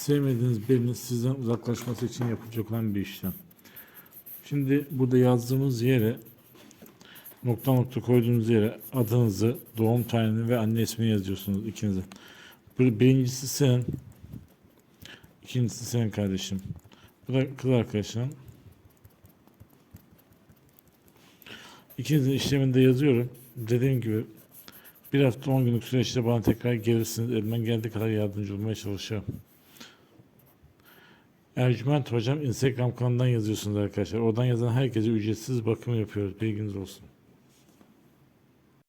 sevmediğiniz birinin sizden uzaklaşması için yapılacak olan bir işlem. Şimdi burada yazdığımız yere nokta nokta koyduğunuz yere adınızı, doğum tarihini ve anne ismini yazıyorsunuz ikinize. Bir- Birincisi senin, ikincisi senin kardeşim. Bu da kız arkadaşın. İkinizin işlemini de yazıyorum. Dediğim gibi bir hafta 10 günlük süreçte bana tekrar gelirsiniz. Elimden geldiği kadar yardımcı olmaya çalışacağım. Ercüment Hocam Instagram kanalından yazıyorsunuz arkadaşlar. Oradan yazan herkese ücretsiz bakım yapıyoruz. Bilginiz olsun.